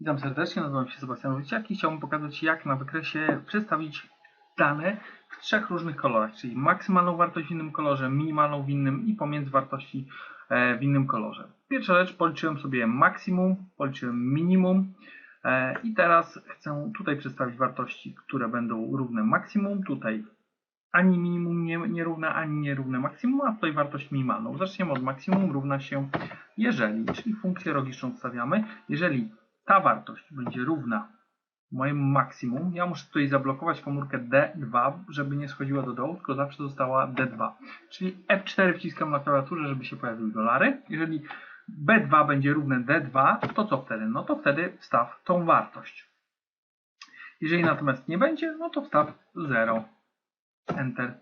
Witam serdecznie, nazywam się Sebastian Wojciak i chciałbym pokazać jak na wykresie przedstawić dane w trzech różnych kolorach, czyli maksymalną wartość w innym kolorze, minimalną w innym i pomiędzy wartości e, w innym kolorze. Pierwsza rzecz, policzyłem sobie maksimum, policzyłem minimum e, i teraz chcę tutaj przedstawić wartości, które będą równe maksimum, tutaj ani minimum nie, nierówne, ani nierówne maksimum, a tutaj wartość minimalną. Zaczniemy od maksimum równa się jeżeli, czyli funkcję logiczną wstawiamy, jeżeli ta wartość będzie równa mojemu maksimum, ja muszę tutaj zablokować komórkę D2, żeby nie schodziła do dołu, tylko zawsze została D2. Czyli F4 wciskam na klawiaturze, żeby się pojawiły dolary. Jeżeli B2 będzie równe D2, to co wtedy? No to wtedy wstaw tą wartość. Jeżeli natomiast nie będzie, no to wstaw 0. Enter.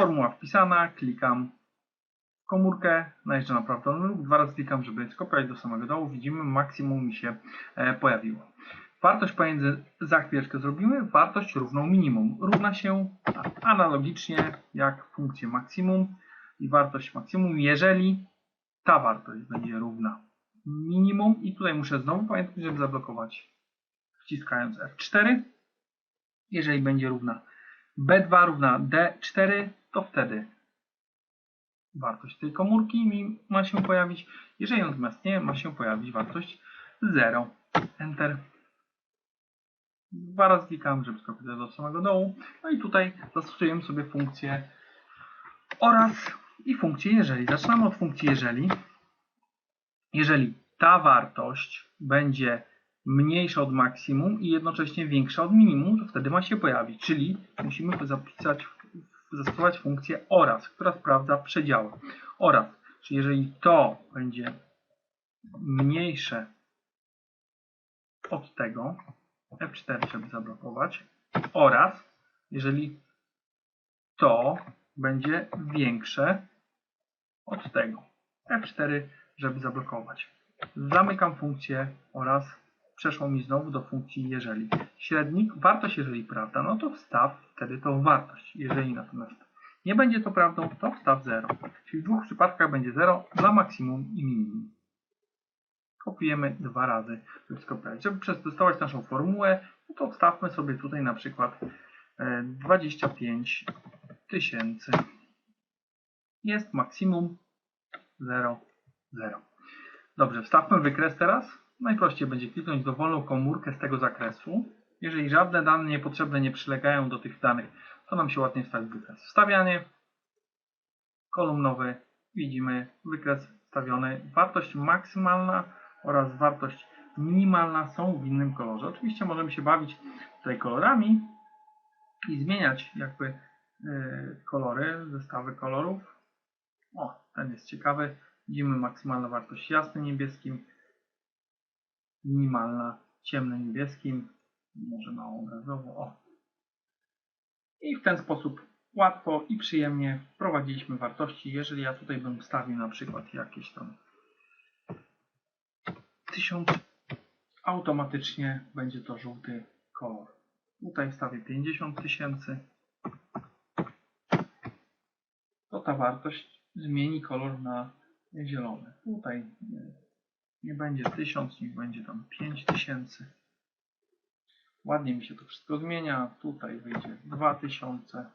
Formuła wpisana, klikam komórkę, najeżdżam na prawdą lub dwa razy klikam, żeby skopiować do samego dołu. Widzimy, maksimum mi się e, pojawiło. Wartość pomiędzy za chwileczkę zrobimy, wartość równą minimum. Równa się analogicznie jak funkcję maksimum i wartość maksimum, jeżeli ta wartość będzie równa minimum i tutaj muszę znowu pamiętać, żeby zablokować wciskając F4. Jeżeli będzie równa B2 równa D4, to wtedy wartość tej komórki ma się pojawić. Jeżeli natomiast nie, ma się pojawić wartość 0. Enter. Dwa razy klikam, żeby skopiować do samego dołu. No i tutaj zastosujemy sobie funkcję oraz i funkcję jeżeli. Zaczynamy od funkcji jeżeli. Jeżeli ta wartość będzie mniejsza od maksimum i jednocześnie większa od minimum, to wtedy ma się pojawić. Czyli musimy zapisać, zastosować funkcję oraz, która sprawdza przedziały. Oraz, czyli jeżeli to będzie mniejsze od tego, F4 żeby zablokować, oraz jeżeli to będzie większe od tego, F4 żeby zablokować. Zamykam funkcję oraz przeszło mi znowu do funkcji jeżeli. Średnik, wartość jeżeli prawda, no to wstaw wtedy tą wartość. Jeżeli natomiast nie będzie to prawdą, to wstaw 0. Czyli w dwóch przypadkach będzie 0 dla maksimum i minimum. Kopiujemy dwa razy, żeby skopiować. Żeby przetestować naszą formułę, no to wstawmy sobie tutaj na przykład 25 tysięcy. Jest maksimum 0, 0. Dobrze, wstawmy wykres teraz. Najprościej będzie kliknąć dowolną komórkę z tego zakresu. Jeżeli żadne dane niepotrzebne nie przylegają do tych danych, to nam się ładnie wstawi wykres. Wstawianie, kolumnowy, widzimy wykres wstawiony. Wartość maksymalna oraz wartość minimalna są w innym kolorze. Oczywiście możemy się bawić tutaj kolorami i zmieniać jakby yy, kolory, zestawy kolorów. O, ten jest ciekawy. Widzimy maksymalna wartość jasny niebieskim, minimalna ciemnym niebieskim, może mało obrazowo. O. I w ten sposób łatwo i przyjemnie wprowadziliśmy wartości. Jeżeli ja tutaj bym wstawił na przykład jakieś tam 1000, automatycznie będzie to żółty kolor. Tutaj wstawię 50 tysięcy. To ta wartość zmieni kolor na zielony. Tutaj nie, będzie 1000, niech będzie tam 5000. Ładnie mi się to wszystko zmienia. Tutaj wyjdzie 2000.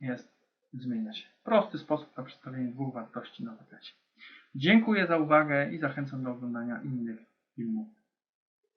Jest, zmienia się. Prosty sposób na przedstawienie dwóch wartości na wykresie. Dziękuję za uwagę i zachęcam do oglądania innych filmów.